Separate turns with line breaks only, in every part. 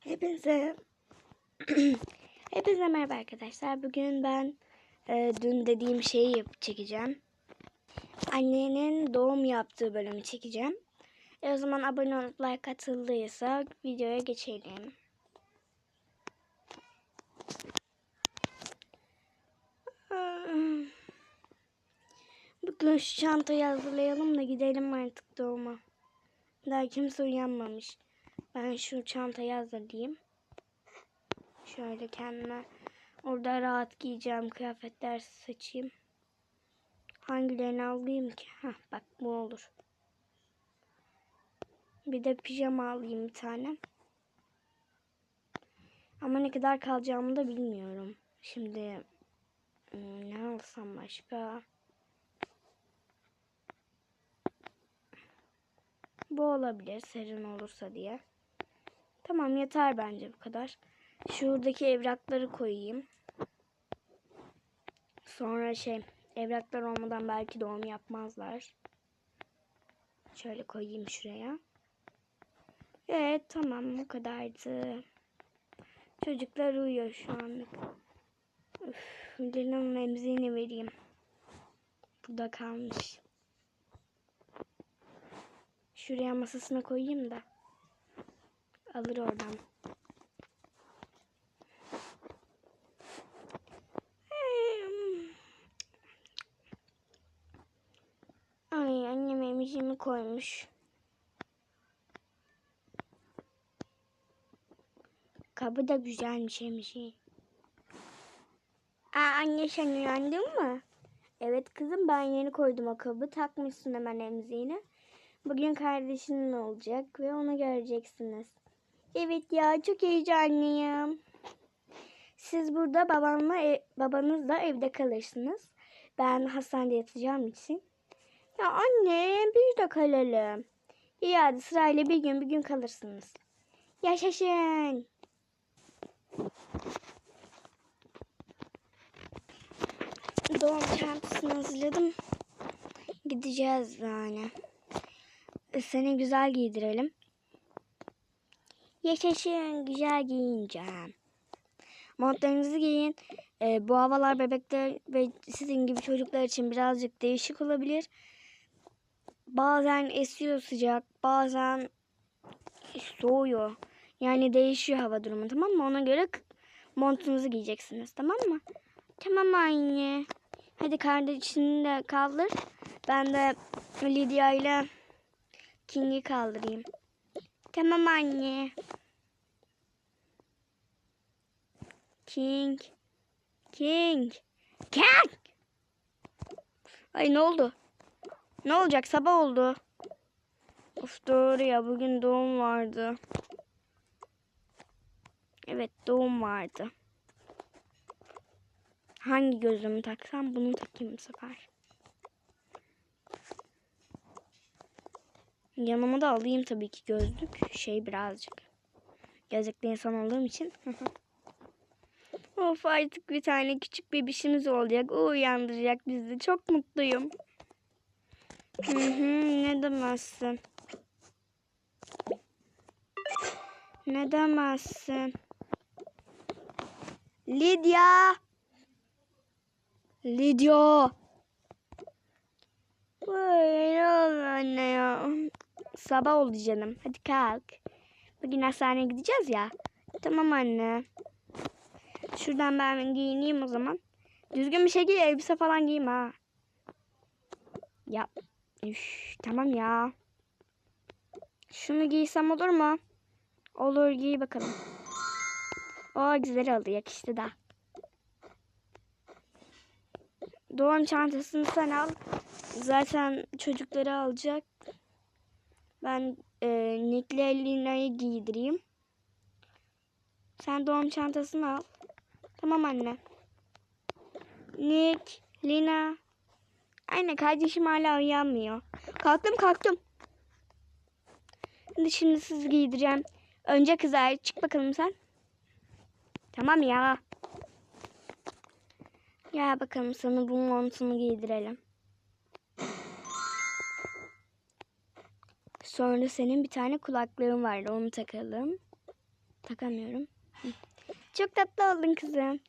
Hepinize Hepinize merhaba arkadaşlar. Bugün ben e, dün dediğim şeyi yap çekeceğim. Annenin doğum yaptığı bölümü çekeceğim. E, o zaman abone olup like atıldıysa videoya geçelim. Bugün şu çantayı hazırlayalım da gidelim artık doğuma. Daha kimse uyanmamış. Ben şu çantayı hazırlayayım. Şöyle kendime orada rahat giyeceğim kıyafetler seçeyim. Hangilerini alayım ki? Heh, bak bu olur. Bir de pijama alayım bir tane. Ama ne kadar kalacağımı da bilmiyorum. Şimdi hmm, ne alsam başka? Bu olabilir serin olursa diye. Tamam yeter bence bu kadar. Şuradaki evrakları koyayım. Sonra şey evraklar olmadan belki doğum yapmazlar. Şöyle koyayım şuraya. Evet tamam bu kadardı. Çocuklar uyuyor şu anlık. Üf, Lina'nın emziğini vereyim. Burada kalmış. Şuraya masasına koyayım da. Alır oradan. Ay annem emziğimi koymuş. Kabı da güzelmiş emziğin. Aa anne sen uyandın mı? Evet kızım ben yeni koydum o kabı. Takmışsın hemen emziğini. Bugün kardeşinin olacak ve onu göreceksiniz. Evet ya çok heyecanlıyım. Siz burada babanla e- babanızla evde kalırsınız. Ben hastanede yatacağım için. Ya anne biz de kalalım. İyi hadi sırayla bir gün bir gün kalırsınız. Yaşasın. Doğum çantasını hazırladım. Gideceğiz yani. Seni güzel giydirelim. Yaşasın güzel giyineceğim. Montlarınızı giyin. Ee, bu havalar bebekler ve sizin gibi çocuklar için birazcık değişik olabilir. Bazen esiyor sıcak, bazen soğuyor. Yani değişiyor hava durumu tamam mı? Ona göre montunuzu giyeceksiniz tamam mı? Tamam anne. Hadi kardeşini de kaldır. Ben de Lydia ile King'i kaldırayım. Tamam anne. King. King. King. Ay ne oldu? Ne olacak? Sabah oldu. Of doğru ya bugün doğum vardı. Evet doğum vardı. Hangi gözlüğümü taksam bunu takayım bu sefer. Yanıma da alayım tabii ki gözlük. Şey birazcık. Gözlüklü insan olduğum için. of artık bir tane küçük bebişimiz olacak. O uyandıracak bizi. Çok mutluyum. Hı hı, ne demezsin. Ne demezsin. Lidya. Lidya. Ay, ne oldu anne ya? Sabah oldu canım. Hadi kalk. Bugün hastaneye gideceğiz ya. Tamam anne. Şuradan ben giyineyim o zaman. Düzgün bir giy. Elbise falan giyme ha. Ya. Üf, tamam ya. Şunu giysem olur mu? Olur giy bakalım. O güzel oldu yakıştı da. Doğum çantasını sen al. Zaten çocukları alacak. Ben e, Nick'le Lina'yı giydireyim. Sen doğum çantasını al. Tamam anne. Nick, Lina. Anne kardeşim hala uyanmıyor. Kalktım kalktım. Hadi şimdi sizi giydireceğim. Önce kızlar çık bakalım sen. Tamam ya. Gel bakalım sana bu montunu giydirelim. Sonra senin bir tane kulaklığın vardı onu takalım. takamıyorum. Çok tatlı oldun kızım.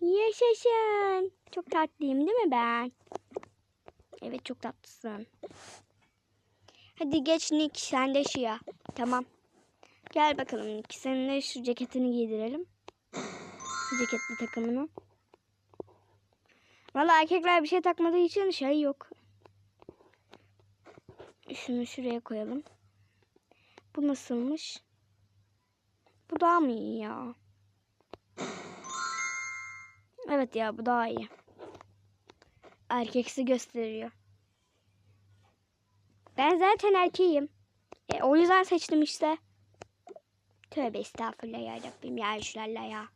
Yaşasın. Çok tatlıyım değil mi ben? Evet çok tatlısın. Hadi geç Nick sen de şia. Tamam. Gel bakalım Nick. Senin de şu ceketini giydirelim. Ceketli takımını. Valla erkekler bir şey takmadığı için şey yok. Şunu şuraya koyalım. Bu nasılmış? Bu daha mı iyi ya? Evet ya bu daha iyi. Erkeksi gösteriyor. Ben zaten erkeğim. E, o yüzden seçtim işte. Tövbe estağfurullah ya Rabbim ya şulallah ya.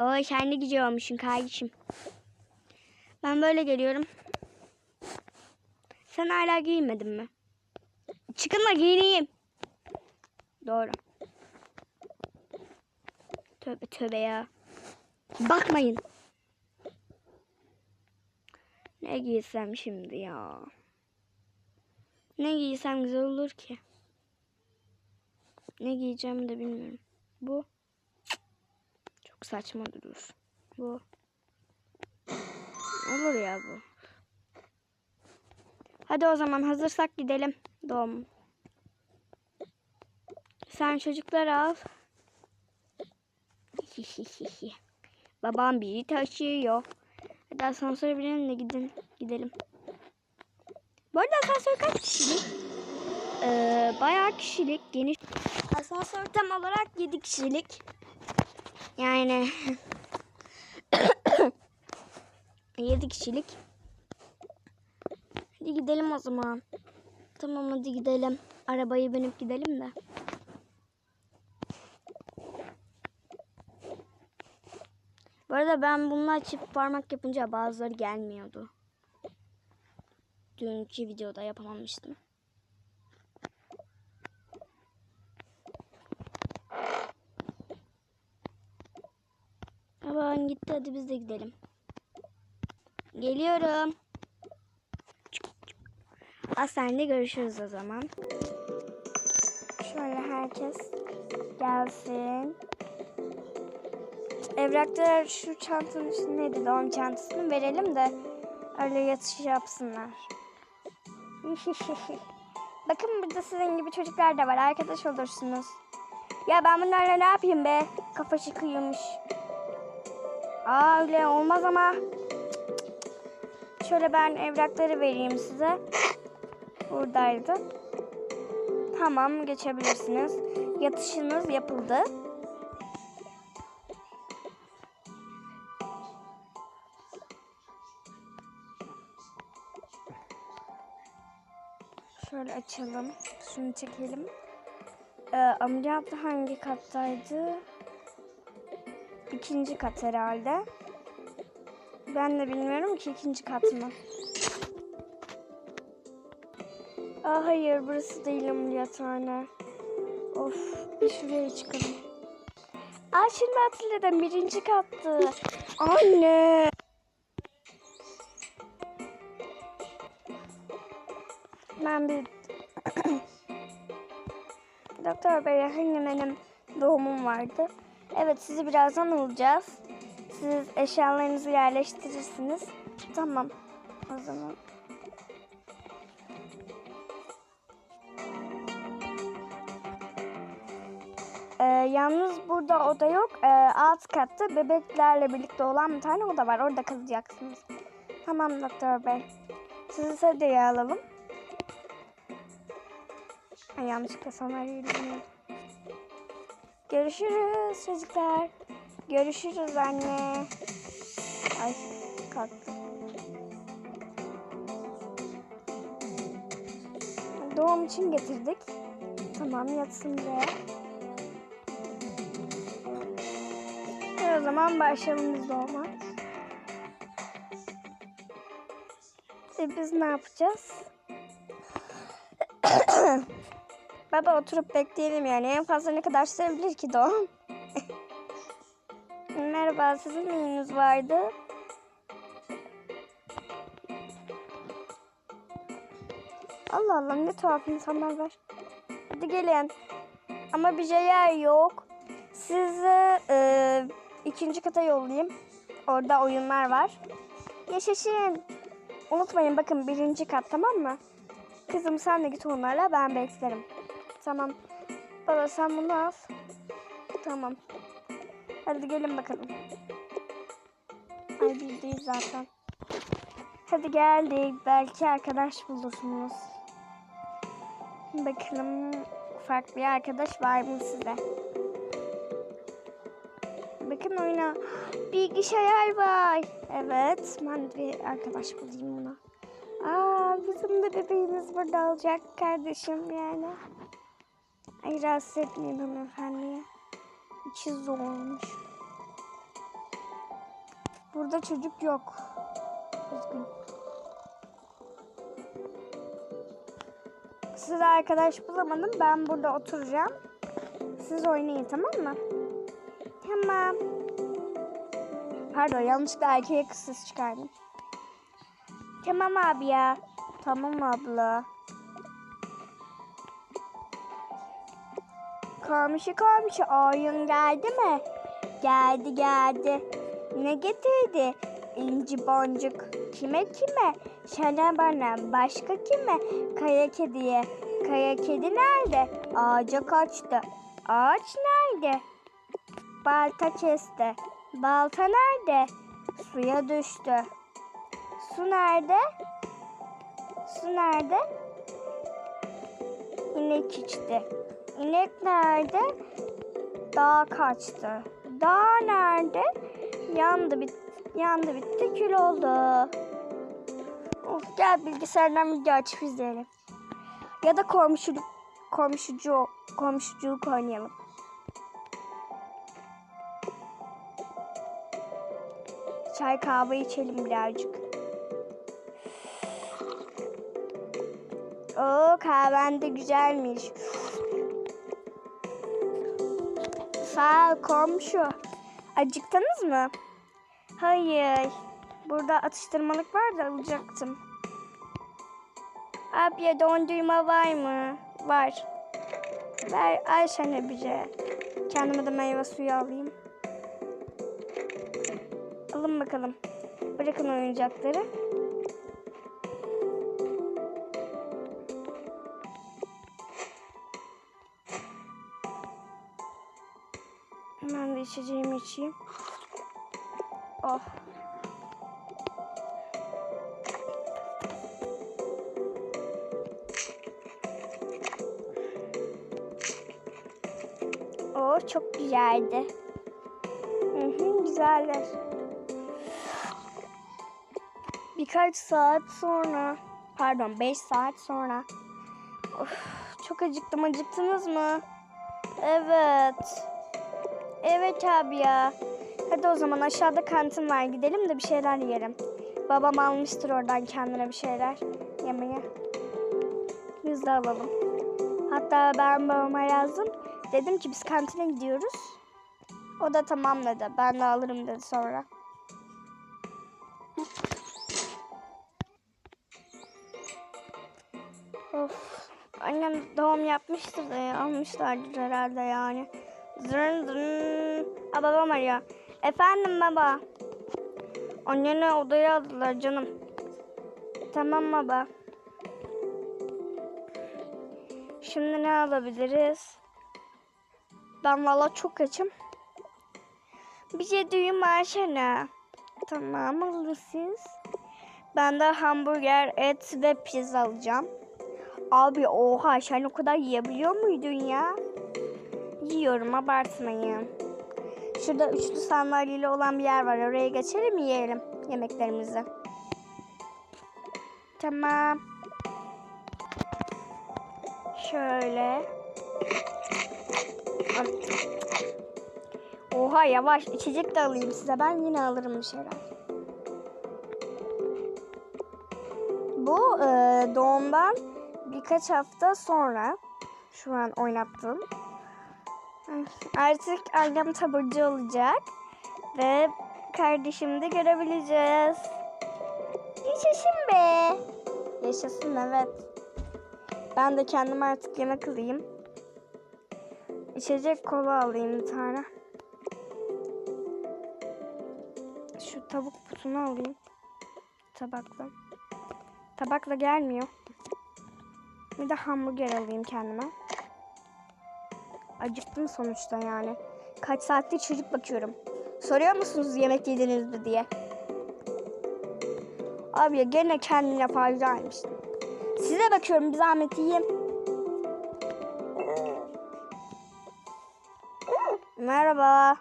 Oy sen ne güzel olmuşsun kardeşim. Ben böyle geliyorum. Sen hala giyinmedin mi? Çıkın da giyineyim. Doğru. Tövbe tövbe ya. Bakmayın. Ne giysem şimdi ya? Ne giysem güzel olur ki? Ne giyeceğimi de bilmiyorum. Bu çok saçma durur. Bu olur ya bu. Hadi o zaman hazırsak gidelim. Doğum. Sen çocukları al. Babam biri taşıyor. Hadi asansöre binelim de gidin, gidelim. Bu arada asansör kaç kişilik? Ee, bayağı kişilik, geniş. Asansör tam olarak 7 kişilik. Yani 7 kişilik. Hadi gidelim o zaman. Tamam hadi gidelim. Arabayı binip gidelim de. Bu arada ben bununla çift parmak yapınca bazıları gelmiyordu. Dünkü videoda yapamamıştım. Ama gitti hadi biz de gidelim. Geliyorum. Hastanede görüşürüz o zaman. Şöyle herkes gelsin. Evraklar şu çantanın üstündeydi doğum çantasını verelim de öyle yatış yapsınlar. Bakın burada sizin gibi çocuklar da var. Arkadaş olursunuz. Ya ben bunlarla ne yapayım be? Kafa çıkıyormuş. Aa öyle olmaz ama. Şöyle ben evrakları vereyim size. Buradaydı. Tamam geçebilirsiniz. Yatışınız yapıldı. Şöyle açalım. Şunu çekelim. Ee, ameliyat hangi kattaydı? İkinci kat herhalde. Ben de bilmiyorum ki ikinci kat mı? Aa, hayır burası değil ameliyathane. Of bir şuraya çıkalım. Aa şimdi hatırladım birinci kattı. Anne. Ben bir Doktor Bey hani benim doğumum vardı. Evet sizi birazdan alacağız. Siz eşyalarınızı yerleştirirsiniz. Tamam. O zaman. Ee, yalnız burada oda yok. Ee, alt katta bebeklerle birlikte olan bir tane oda var. Orada kalacaksınız. Tamam doktor bey. Sizi sedyeye alalım. Ay, yanlışlıkla sandalyeye biniyordum. Görüşürüz çocuklar. Görüşürüz anne. Ay kalktı. Doğum için getirdik. Tamam yatsın buraya. Zaman başlayalım biz doğuma. E, biz ne yapacağız? Baba oturup bekleyelim yani. En fazla ne kadar sürebilir ki doğum? Merhaba, sizin neyiniz vardı? Allah Allah ne tuhaf insanlar var. Hadi gelin. Ama bir yer yok. Sizi e, ikinci kata yollayayım. Orada oyunlar var. Yaşasın. Unutmayın bakın birinci kat tamam mı? Kızım sen de git onlarla ben beklerim. Tamam. Baba sen bunu al. Tamam. Hadi gelin bakalım. Ay bildiğiz zaten. Hadi geldik. Belki arkadaş bulursunuz. Bakalım ufak bir arkadaş var mı size? Bakın oyuna bilgisayar var. Evet ben bir arkadaş bulayım ona. Aa bizim de bebeğimiz burada olacak kardeşim yani. Ay rahatsız etmeyeyim hanımefendiye. İçi zormuş. Burada çocuk yok. Üzgün. Size arkadaş bulamadım. Ben burada oturacağım. Siz oynayın tamam mı? Tamam. Pardon yanlışlıkla erkeğe kısız çıkardım. Tamam abi ya. Tamam abla. Komşu komşu oyun geldi mi? Geldi geldi. Ne getirdi? İnci boncuk. Kime kime? Sana bana başka kime? Kaya kediye. Kaya kedi nerede? Ağaca kaçtı. Ağaç nerede? Balta kesti. Balta nerede? Suya düştü. Su nerede? Su nerede? İnek içti. İnek nerede? Dağ kaçtı. Dağ nerede? Yandı bit yandı bitti kül oldu. Of gel bilgisayardan video açıp izleyelim. Ya da komşuluk komşucu komşuculuk oynayalım. Çay kahve içelim birazcık. Oo kahven de güzelmiş. Sağ ol komşu. Acıktınız mı? Hayır. Burada atıştırmalık var da alacaktım. Abi dondurma var mı? Var. Ver Ayşen'e bize. Kendime de meyve suyu alayım. Alın bakalım. Bırakın oyuncakları. Ben de içeceğimi içeyim. Oh. Oh çok güzeldi. Hı hı, güzeller. Birkaç saat sonra, pardon 5 saat sonra. Of, çok acıktım. Acıktınız mı? Evet. Evet abi ya. Hadi o zaman aşağıda kantin var. Gidelim de bir şeyler yiyelim. Babam almıştır oradan kendine bir şeyler yemeye. Biz de alalım. Hatta ben babama yazdım. Dedim ki biz kantine gidiyoruz. O da tamam dedi. Ben de alırım dedi sonra. Annem doğum yapmıştır da ya, almışlardır herhalde yani. Zırın zırın. Aa, babam arıyor. Efendim baba. Anneni odaya aldılar canım. Tamam baba. Şimdi ne alabiliriz? Ben valla çok açım. Şey duyayım Ayşen'e. Tamam alırsınız. Ben de hamburger, et ve pizza alacağım. Abi oha sen o kadar yiyebiliyor muydun ya? Yiyorum abartmayın. Şurada üçlü sandalyeli olan bir yer var. Oraya geçelim yiyelim yemeklerimizi. Tamam. Şöyle. Oha yavaş içecek de alayım size. Ben yine alırım bir şeyler. Bu e, doğumdan birkaç hafta sonra şu an oynattım. Artık annem taburcu olacak ve kardeşimi de görebileceğiz. Yaşasın be. Yaşasın evet. Ben de kendim artık yemek alayım. İçecek kola alayım bir tane. Şu tavuk butunu alayım. Tabakla. Tabakla gelmiyor. Bir de hamburger alayım kendime. Acıktım sonuçta yani. Kaç saattir çocuk bakıyorum. Soruyor musunuz yemek yediniz mi diye. Abi ya gene kendine fazlaymış. Size bakıyorum bir zahmet yiyeyim. Merhaba.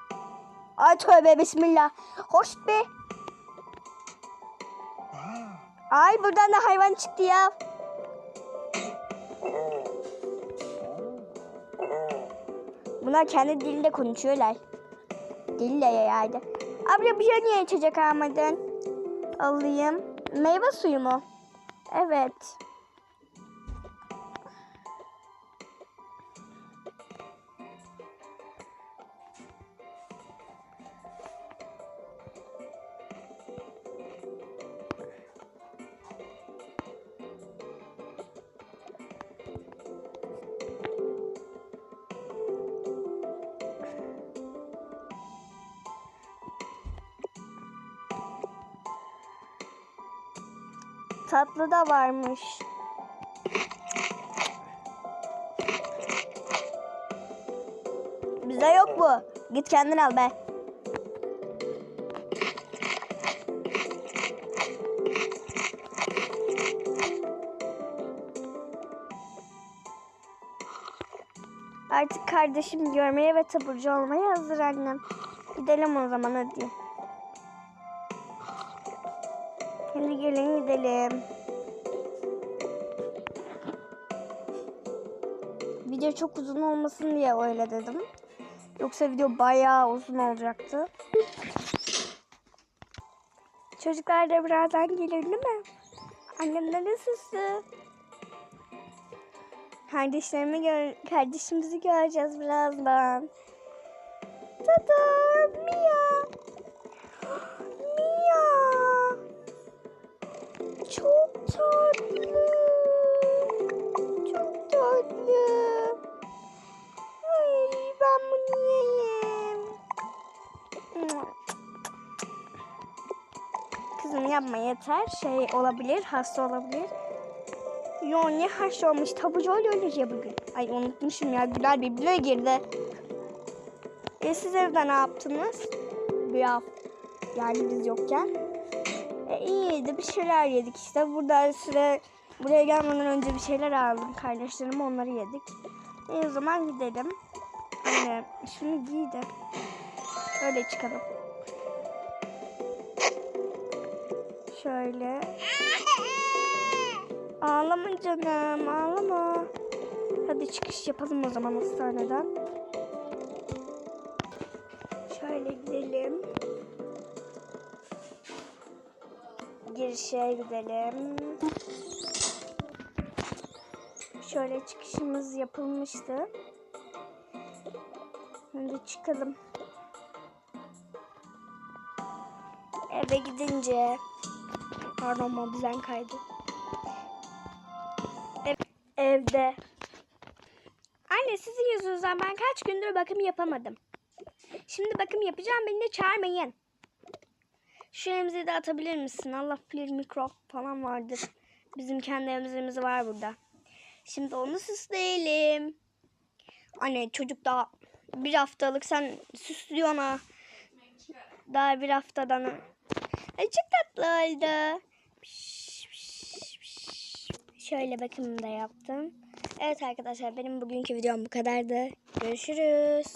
Ay tövbe bismillah. Hoş be. Ay buradan da hayvan çıktı ya. Bunlar kendi dilinde konuşuyorlar. Dille yaydı. Abla bir şey niye içecek almadın? Alayım. Meyve suyu mu? Evet. Tatlı da varmış. Bize yok bu. Git kendin al be. Artık kardeşim görmeye ve taburcu olmaya hazır annem. Gidelim o zaman hadi. Hadi gelin gidelim. Video çok uzun olmasın diye öyle dedim. Yoksa video bayağı uzun olacaktı. Çocuklar da birazdan gelir değil mi? Annem de nasılsın? Kardeşlerimi gör kardeşimizi göreceğiz birazdan. Tada! Yapma yeter. Şey olabilir, hasta olabilir. Yo ne hasta olmuş. Tabucu öyle öyle bugün. Ay unutmuşum ya. Güler birbirine girdi. E siz evde ne yaptınız? Bir hafta. Yani biz yokken. E, iyiydi bir şeyler yedik işte. Burada süre buraya gelmeden önce bir şeyler aldım. Kardeşlerim onları yedik. E, o zaman gidelim. Anne şunu giy de. Öyle çıkalım. Şöyle. Ağlama canım ağlama. Hadi çıkış yapalım o zaman hastaneden. Şöyle gidelim. girişe gidelim. Şöyle çıkışımız yapılmıştı. Şimdi çıkalım. Eve gidince pardon mobizen kaydı. Ev, evde. Anne sizin yüzünüzden ben kaç gündür bakım yapamadım. Şimdi bakım yapacağım beni de çağırmayın. Şu elimizi de atabilir misin? Allah bilir mikrop falan vardır. Bizim kendi emzimiz var burada. Şimdi onu süsleyelim. Anne çocuk daha bir haftalık sen süslüyorsun ha. Daha bir haftadan. Ay çok tatlı oldu. Şöyle bakımını da yaptım. Evet arkadaşlar benim bugünkü videom bu kadardı. Görüşürüz.